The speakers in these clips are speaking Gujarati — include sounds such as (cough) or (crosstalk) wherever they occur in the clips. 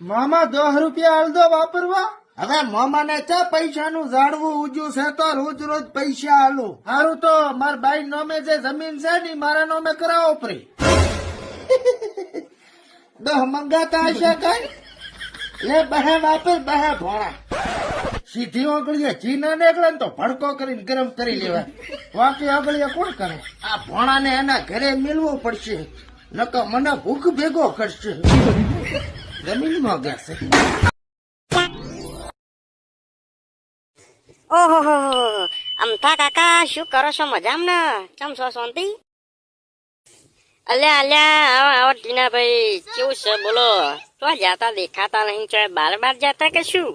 મામા દસ રૂપિયા હાલ દો વાપરવા? હવે મામાને ચા પૈસાનું જાણવું ઉજ્યું છે તો રોજ રોજ પૈસા આલું. સારું તો માર બાઈ નોમે જે જમીન છે ને મારા નોમે કરાવો પરી. (laughs) દહ મંગાતા હશે કઈ? લે બહે વાપર બહે ભોળા. સીધી ઓગળીએ ઘી ના નીકળે ને તો ભડકો કરીને ગરમ કરી લેવા વાકી ઓગળીએ કોણ કરે? આ ભોણાને એના ઘરે મેળવું પડશે. નકર મને ભૂખ ભેગો કરશે. જમીનમાં ગયા છે. ઓહો અમથા કાકા, શું કરો છો? મજામાં ચમ છો, શાંતિ? અલ્યા અલ્યા, આવો આવો, ટીનાભાઈ. કેવું છે? બોલો. તો જાતા દેખાતા નહીં છો? બાર બાર જાતા કે શું?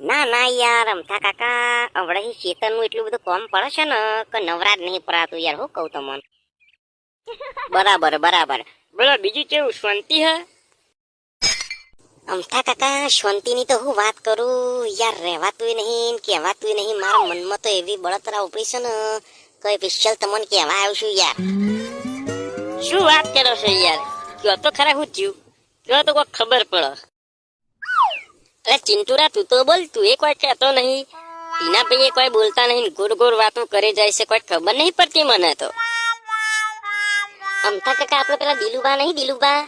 ના ના, યાર. અમથા કાકા હમણાં ચેતનનું એટલું બધું કોમ પડે છે ને, કે નવરાજ નહીં પડાતું યાર. હું કહું તમને? બરાબર બરાબર. બોલો બીજું કેવું? શાંતિ હે? અમથા કાકા શાંતિની તો હું વાત કરું. યાર રહેવાતું નહીં કહેવાતું નહીં. મારા મનમાં તો એવી બળતરા ઉપડી છે ને. કઈ સ્પેશિયલ તમને કહેવા આવ્યું છું યાર. શું વાત કરો છો યાર? કયો તો ખરા હું થયું. કયો તો કોઈ ખબર પડો. અરે ચિંટુરા તું તો બોલ તું એ કોઈ કહેતો નહીં. ટીના ભાઈ કોઈ બોલતા નહીં ગોળ ગોળ વાતો કરે જાય છે કોઈ ખબર નહીં પડતી મને તો. અમથા કાકા આપણે પેલા દિલુબા નહીં દિલુબા?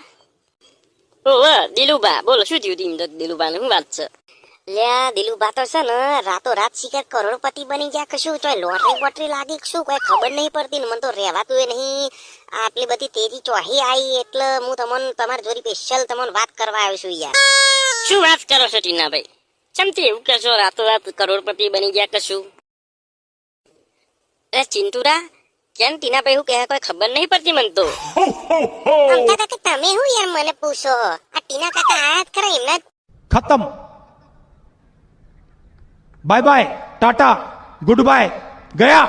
ઓવે દિલુબા. બોલો શું થયું ટીમ દિલુબા ને શું વાત છે. લ્યા દિલુબા તો છે ને રાતો રાત શિકાર કરોડપતિ બની ગયા કશું તો લોટરી બોટરી લાગી શું? કોઈ ખબર નહીં પડતી ને મને તો રહેવાતું એ નહીં. આટલી બધી તેજી ચોહી આવી એટલે હું તમને તમારી જોડી સ્પેશિયલ તમને વાત કરવા આવ્યો છું યાર. શું વાત કરો છો ટીનાભાઈ? ચમથી એવું કહેશો રાતો રાત કરોડપતિ બની ગયા કશું એ ચિંતુરા કેમ ટીના ભાઈ હું કહે કોઈ ખબર નહીં પડતી મને તો. અમતા કાકા તમે હું એમ મને પૂછો? આ ટીના કાકા આયા જ ખરા એમના ખતમ. Bye bye tata good bye ગયા.